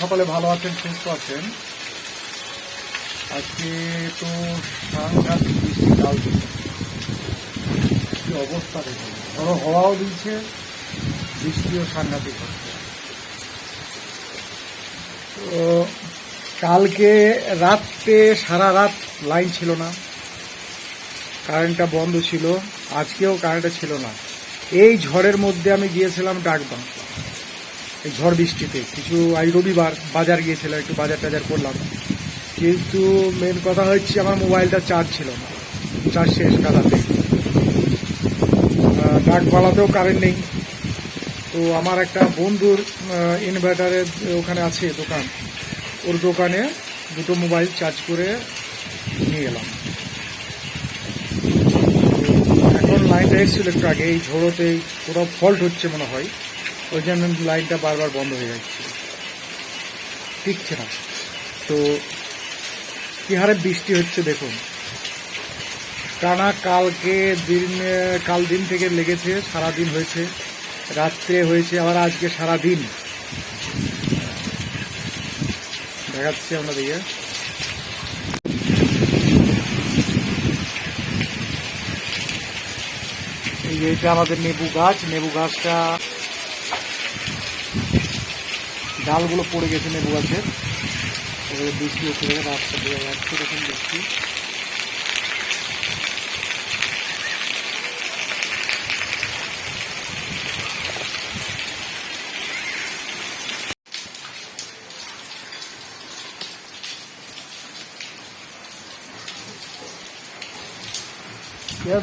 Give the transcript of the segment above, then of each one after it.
সকলে ভালো আছেন, সুস্থ আছেন। আজকে তো সাংঘাতিক অবস্থা দেখুন। ধরো হওয়াও দিচ্ছে বৃষ্টিও সাংঘাতিক হচ্ছে। তো কালকে রাত্রে, সারা রাত লাইন ছিল না। কারেন্টটা বন্ধ ছিল। আজকেও কারেন্টটা ছিল না। এই ঝড়ের মধ্যে আমি গিয়েছিলাম ডাকবাং এই ঝড় বৃষ্টিতে। কিছু আজ রবিবার বাজার গিয়েছিলাম একটু বাজার টাজার করলাম। কিন্তু মেন কথা হচ্ছে আমার মোবাইলটা চার্জ ছিল না। চার্জ শেষ কাদাতে ডাকবালাতেও কারেন্ট নেই। তো আমার একটা বন্ধুর ইনভার্টারের ওখানে আছে দোকান। ওর দোকানে দুটো মোবাইল চার্জ করে নিয়ে এলাম। এখন লাইনটা এসেছিল একটু আগে, এই ঝোড়োতে কোথাও ফল্ট হচ্ছে মনে হয়। ওই জন্য লাইনটা বারবার বন্ধ হয়ে যাচ্ছে। টিকছে না। তো কি হারে বৃষ্টি হচ্ছে দেখুন। টানা কালকে দিন, কাল দিন থেকে লেগেছে সারা দিন হয়েছে, রাত্রে হয়েছে, আবার আজকে সারা দিন দেখাচ্ছি দিকে এই যে আমাদের নেবু গাছ, নেবু গাছটা ডালগুলো পড়ে গেছে লেবু গাছের বৃষ্টি হচ্ছে রাস্তা দিয়ে যাচ্ছে দেখুন বৃষ্টি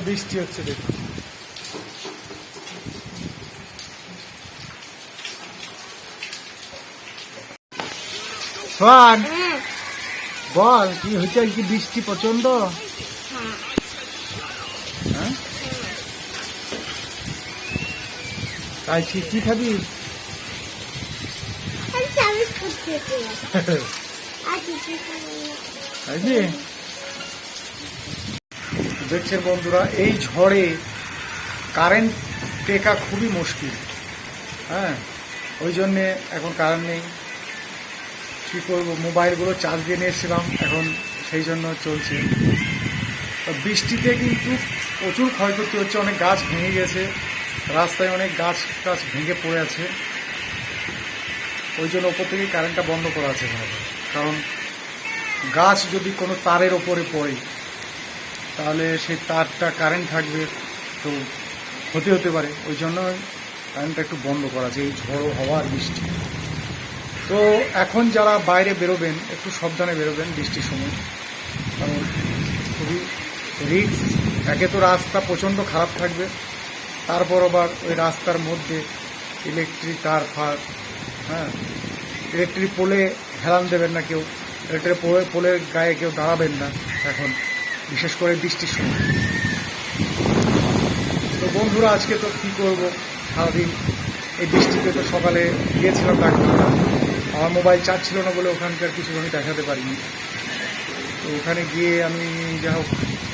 বৃষ্টি হচ্ছে দেখুন সোহান বল কি হচ্ছে কি বৃষ্টি প্রচণ্ড হ্যাঁ? তাই কি খাবি? দেখছেন বন্ধুরা এই ঝড়ে কারেন্ট টেকা খুবই মুশকিল। হ্যাঁ? ওই জন্যে এখন কারেন্ট নেই। কী করব? মোবাইলগুলো চার্জ দিয়ে নিয়ে এসেছিলাম এখন সেই জন্য চলছে। বৃষ্টিতে কিন্তু প্রচুর ক্ষয়ক্ষতি হচ্ছে, অনেক গাছ ভেঙে গেছে। রাস্তায় অনেক গাছ টাছ ভেঙে পড়ে আছে। ওই জন্য ওপর থেকে কারেন্টটা বন্ধ করা আছে কারণ গাছ যদি কোনো তারের ওপরে পড়ে, তাহলে সেই তারটা কারেন্ট থাকবে, তো ক্ষতি হতে পারে। ওই জন্য কারেন্টটা একটু বন্ধ করা আছে, এই ঝড়ো হওয়ার বৃষ্টি। তো এখন যারা বাইরে বেরোবেন, একটু সাবধানে বেরোবেন বৃষ্টির সময়। কারণ খুবই রিক্স একে তো রাস্তা প্রচণ্ড খারাপ থাকবে, তারপর আবার ওই রাস্তার মধ্যে ইলেকট্রিক তার ফার হ্যাঁ? ইলেকট্রিক পোলে হেলান দেবেন না কেউ ইলেকট্রিক পোলে পোলের গায়ে কেউ দাঁড়াবেন না এখন, বিশেষ করে বৃষ্টির সময়। তো বন্ধুরা, আজকে তো কী করব? সারাদিন এই বৃষ্টিতে তো সকালে গিয়েছিলাম ডাক্তার আমার মোবাইল চার্জ ছিল না বলে ওখানকার কিছু আমি দেখাতে পারিনি। তো ওখানে গিয়ে আমি যা হোক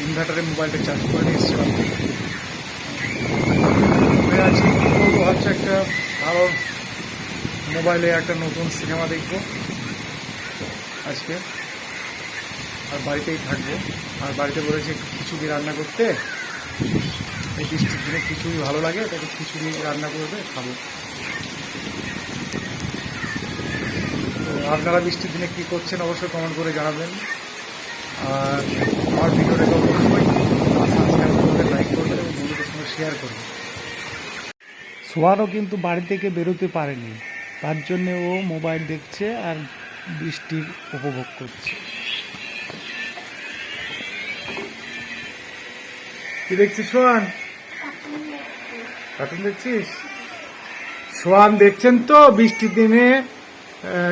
ইনভার্টারে মোবাইলটা চার্জ করে নিয়ে এসেছিলাম। কী করব ভাবছি একটা ভালো মোবাইলে একটা নতুন সিনেমা দেখব আজকে। আর বাড়িতেই থাকব। আর বাড়িতে বলেছে খিচুড়ি রান্না করতে। এই বৃষ্টির দিনে খিচুড়ি ভালো লাগে তাকে খিচুড়ি রান্না করবে খাব। আপনারা বৃষ্টির দিনে কী করছেন অবশ্যই কমেন্ট করে জানাবেন। আর আমার ভিডিওটাকে অবশ্যই সাবস্ক্রাইব করবেন লাইক করবেন এবং বন্ধুদের সঙ্গে শেয়ার করবেন। সোয়ারও কিন্তু বাড়ি থেকে বেরোতে পারেনি। তার জন্য ও মোবাইল দেখছে আর বৃষ্টির উপভোগ করছে। কি দেখছিস সোহান? কার্টুন দেখছিস? সোহান দেখছেন তো বৃষ্টির দিনে?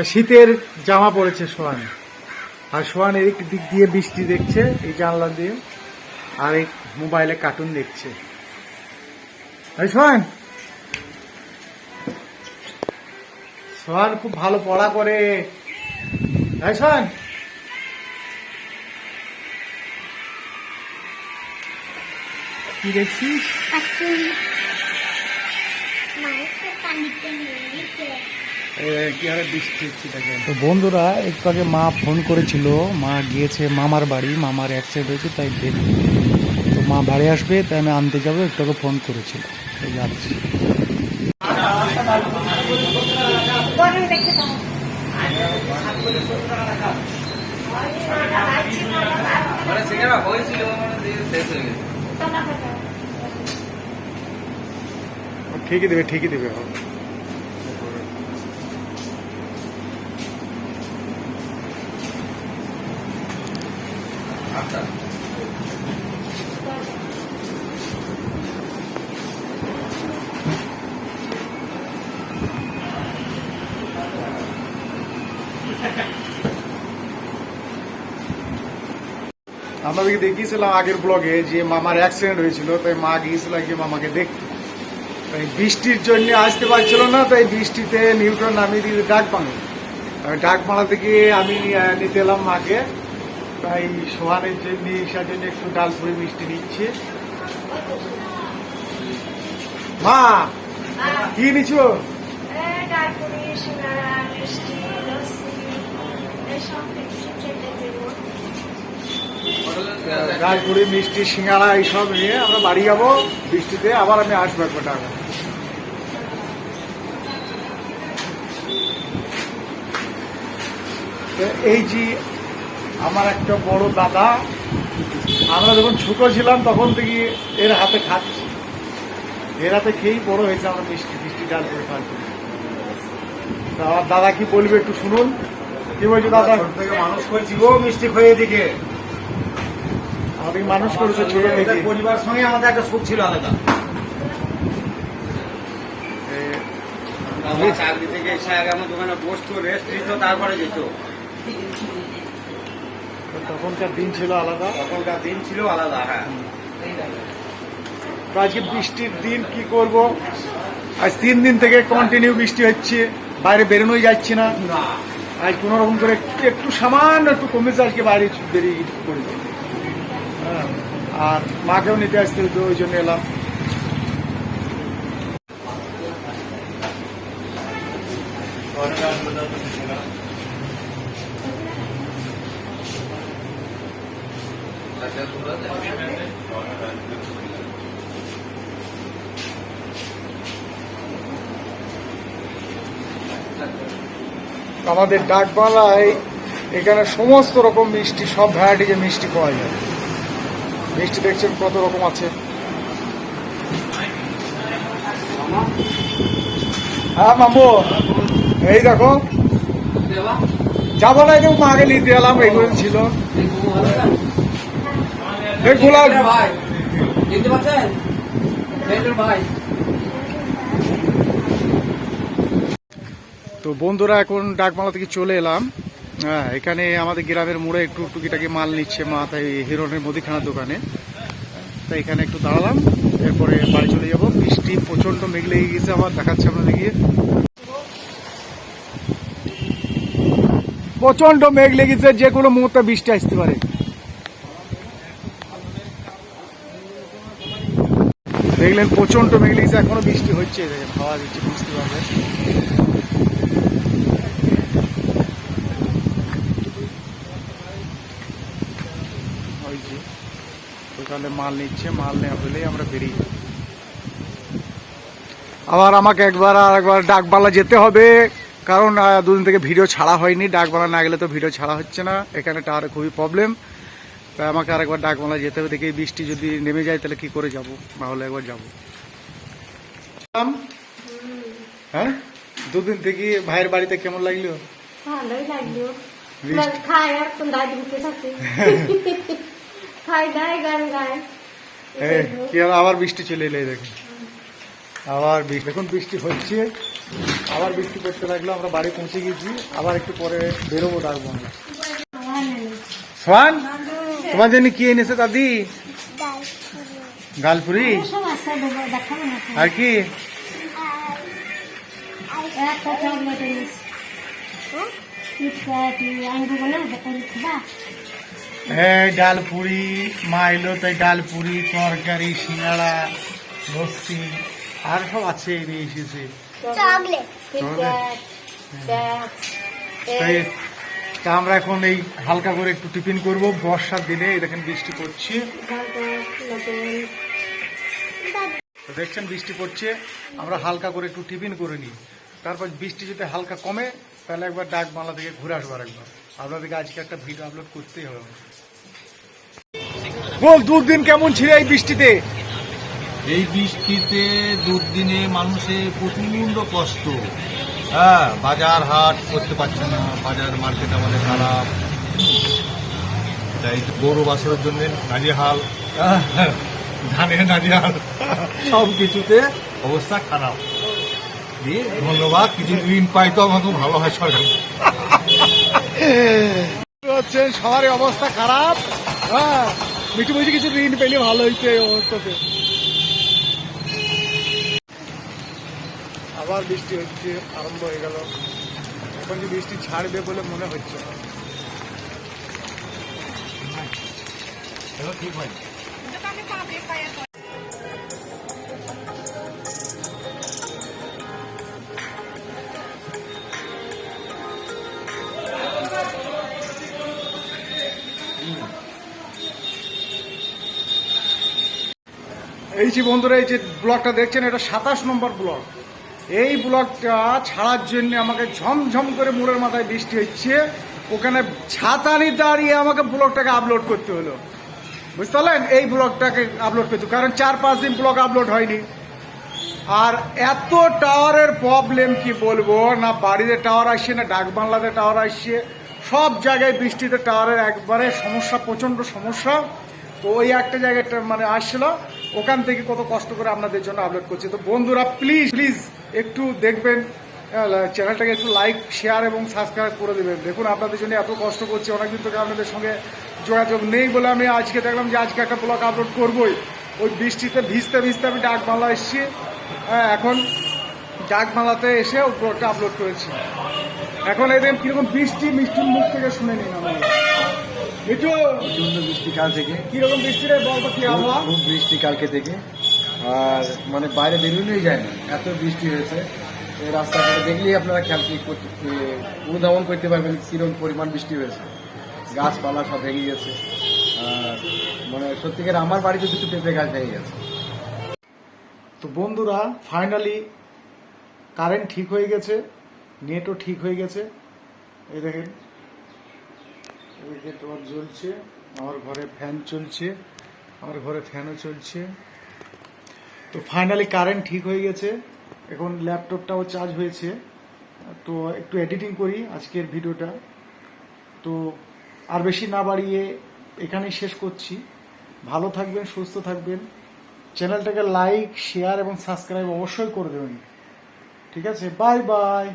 শীতের জামা পড়েছে সোহান। আর সোহান এই দিক দিয়ে বৃষ্টি দেখছে, এই জানলা দিয়ে, আর এই মোবাইলে কার্টুন দেখছে। আরে সোহান! খুব ভালো পড়া করে। সোহান! কি দেখছিস? তো বন্ধুরা একটু আগে মা ফোন করেছিল। মা গিয়েছে মামার বাড়ি মামার অ্যাক্সিডেন্ট হয়েছে তাই দেখবে তো মা বাড়ি আসবে তাই আমি আনতে যাব একটু আগে ফোন করেছিল। তাই যাচ্ছি। ঠিকই দেবে ঠিকই দেবে। আচ্ছা আমাদেরকে দেখিয়েছিলাম আগের ব্লগে যে মামার অ্যাক্সিডেন্ট হয়েছিল, তাই মা গিয়েছিল গিয়ে মামাকে দেখতে। তাই বৃষ্টির জন্য আসতে পারছিল না, তাই বৃষ্টিতে নিউটন নামিয়ে দিয়ে ডাক বাংলা ডাক বাংলা থেকে আমি নিতে এলাম মাকে। তাই সোহানের জন্য ঈশার জন্য একটু ডাল ডালপুরি মিষ্টি নিচ্ছে। মা কি নিছো ডালপুরি মিষ্টি সিঙ্গারা এইসব নিয়ে আমরা বাড়ি যাব। বৃষ্টিতে আবার আমি আসব একবার টাকা এই যে আমার একটা বড় দাদা আমরা যখন ছোট ছিলাম তখন থেকে এর হাতে খাচ্ছি। এর হাতে খেয়েই বড় হয়েছে আমরা মিষ্টি মিষ্টি ডাল করে খাচ্ছি তা আমার দাদা কি বলবে একটু শুনুন। কি বলছো দাদা? থেকে মানুষ করেছি গো মিষ্টি খয়ে দিকে আমি মানুষ করেছে ছোট থেকে। পরিবার সঙ্গে আমাদের একটা সুখ ছিল আলাদা। চাকরি থেকে এসে আগে আমার দোকানে বসতো রেস্ট নিত তারপরে যেত। তখনকার দিন ছিল আলাদা। তখনকার দিন ছিল আলাদা হ্যাঁ। আজকে বৃষ্টির দিন কি করব? আজ তিন দিন থেকে কন্টিনিউ বৃষ্টি হচ্ছে বাইরে বেরোনোই যাচ্ছে না। আজ কোনো রকম করে একটু সামান্য একটু কমেছে আজকে বাইরে বেরিয়ে পড়েছে হ্যাঁ আর মাকেও নিতে আসতে হতো ওই জন্য এলাম। আমাদের ডাকবালায় এখানে সমস্ত রকম মিষ্টি, সব ভ্যারাইটিজের মিষ্টি পাওয়া যায়। মিষ্টি দেখছেন কত রকম আছে। হ্যাঁ মামু। এই দেখো। যাব না কেউ মাকে নিতে এলাম এগুলো ছিল। ভাই দেখতে পাচ্ছেন? ভাই। তো বন্ধুরা এখন ডাকমালা থেকে চলে এলাম। হ্যাঁ এখানে আমাদের গ্রামের মোড়ে একটু টুকিটাকি মাল নিচ্ছে মা তাই হিরনের মুদিখানার দোকানে। তাই এখানে একটু দাঁড়ালাম এরপরে বাড়ি চলে যাব। বৃষ্টি প্রচণ্ড মেঘ লেগে গেছে আবার দেখাচ্ছে আপনাদের গিয়ে প্রচণ্ড মেঘ লেগেছে যে কোনো মুহূর্তে বৃষ্টি আসতে পারে। দেখলেন প্রচণ্ড মেঘ লেগেছে এখনও বৃষ্টি হচ্ছে দেখেন হাওয়া দিচ্ছে, বুঝতে পারবেন ওই মাল নিচ্ছে, মাল নেওয়া হলেই আমরা বেরিয়ে। আবার আমাকে একবার আর একবার ডাকবালা যেতে হবে, কারণ দুদিন থেকে ভিডিও ছাড়া হয়নি, ডাকবালা না গেলে তো ভিডিও ছাড়া হচ্ছে না, এখানে টাওয়ারে খুবই প্রবলেম তাই আমাকে আরেকবার ডাকবালা যেতে হবে দেখি বৃষ্টি যদি নেমে যায় তাহলে কি করে যাব? না হলে একবার যাব। হ্যাঁ? দুদিন থেকে ভাইয়ের বাড়িতে কেমন লাগল? ভালোই লাগল। বৃষ্টি- খাই আর কোন দাদি থাকে। খাই গায় গান গায় কি আবার বৃষ্টি চলে এলে দেখুন আবার দেখুন বৃষ্টি হচ্ছে। আবার বৃষ্টি পড়তে লাগল আমরা বাড়ি পৌঁছে গেছি। আবার একটু পরে বেরোবো ডাকবো আমরা। সোহান? তোমার জন্য কি এনেছে দাদি? গালপুরি। আর কি? হ্যাঁ ডালপুরি মা এলো তাই ডালপুরি তরকারি সিঙ্গাড়া লস্যি আর সব আছে নিয়ে এসেছে। তা আমরা এখন এই হালকা করে একটু টিফিন করব। বর্ষার দিনে দেখেন বৃষ্টি পড়ছে। দেখছেন বৃষ্টি পড়ছে। আমরা হালকা করে একটু টিফিন করে নিই। তারপর বৃষ্টি যদি হালকা কমে, তাহলে একবার ডাক বাংলা থেকে ঘুরে আসব একবার আপনাদেরকে আজকে একটা ভিডিও আপলোড করতেই হবে। বল দুদিন কেমন ছিল এই বৃষ্টিতে? এই বৃষ্টিতে দুর্দিনে মানুষের প্রচণ্ড কষ্ট। হ্যাঁ বাজার হাট করতে পারছে না। বাজার মার্কেট আমাদের খারাপ। তাই গরু বাছরের জন্য নাজেহাল। ধানে নাজেহাল। সব কিছুতে অবস্থা খারাপ। দিয়ে ধন্যবাদ। কিছু ঋণ পাই তো আমাকে ভালো হয় সরকার। হচ্ছে সবারই অবস্থা খারাপ। হ্যাঁ মিঠু বলছি কিছু ঋণ পেলে ভালো হইছে এই অবস্থাতে আবার বৃষ্টি হচ্ছে, আরম্ভ হয়ে গেল। এখন যে বৃষ্টি ছাড়বে বলে মনে হচ্ছে এই যে বন্ধুরা, এই যে ব্লকটা দেখছেন, এটা সাতাশ নম্বর ব্লগ এই ব্লগটা ছাড়ার জন্য আমাকে ঝমঝম করে মোড়ের মাথায় বৃষ্টি হচ্ছে। ওখানে ছাতানি দাঁড়িয়ে আমাকে ব্লগটাকে আপলোড করতে হলো। বুঝতে পারলেন? এই ব্লগটাকে আপলোড করতে কারণ চার পাঁচ দিন ব্লগ আপলোড হয়নি। আর এত টাওয়ারের প্রবলেম কি বলব? না বাড়িতে টাওয়ার আসছে, না ডাক বাংলাতে টাওয়ার আসছে। সব জায়গায় বৃষ্টিতে টাওয়ারের একবারে সমস্যা প্রচণ্ড সমস্যা। তো ওই একটা জায়গায় টা- মানে আসছিল। ওখান থেকে কত কষ্ট করে আপনাদের জন্য আপলোড করছি। তো বন্ধুরা প্লিজ প্লিজ একটু দেখবেন চ্যানেলটাকে একটু লাইক শেয়ার এবং সাবস্ক্রাইব করে দেবেন। দেখুন আপনাদের জন্য এত কষ্ট করছি অনেকদিন থেকে আপনাদের সঙ্গে যোগাযোগ নেই বলে আমি আজকে দেখলাম যে আজকে একটা ব্লগ আপলোড করবোই। ওই বৃষ্টিতে ভিজতে ভিজতে আমি ডাক বাংলা এসেছি। হ্যাঁ এখন ডাক বাংলাতে এসে ওই ব্লগটা আপলোড করেছি। এখন এদের কীরকম বৃষ্টি মিষ্টির মুখ থেকে শুনে নিন আমরা। একটু বৃষ্টি কাল থেকে। কীরকম বৃষ্টি রে বলতো কি আবহাওয়া? বৃষ্টি কালকে থেকে। আর মানে বাইরে বেরোনোই যায় না। এত বৃষ্টি হয়েছে। রাস্তাঘাটে দেখলেই আপনারা খেয়াল করতে- অনুধাবন করতে পারবেন কীরকম পরিমাণ বৃষ্টি হয়েছে। গাছপালা সব ভেঙে গেছে। আর মানে সত্যিকার আমার বাড়িতে দুটো পেঁপে গাছ ভেঙে গেছে। তো বন্ধুরা ফাইনালি কারেন্ট ঠিক হয়ে গেছে নেটও ঠিক হয়ে গেছে। এই দেখেন এদিকে টর্চ জ্বলছে, আমার ঘরে ফ্যান চলছে, আমার ঘরে ফ্যানও চলছে। তো ফাইনালি কারেন্ট ঠিক হয়ে গেছে। এখন ল্যাপটপটাও চার্জ হয়েছে। তো একটু এডিটিং করি আজকের ভিডিওটা। তো আর বেশি না বাড়িয়ে এখানেই শেষ করছি। ভালো থাকবেন, সুস্থ থাকবেন। চ্যানেলটাকে লাইক শেয়ার এবং সাবস্ক্রাইব অবশ্যই করে দেবেন। ঠিক আছে? Bye bye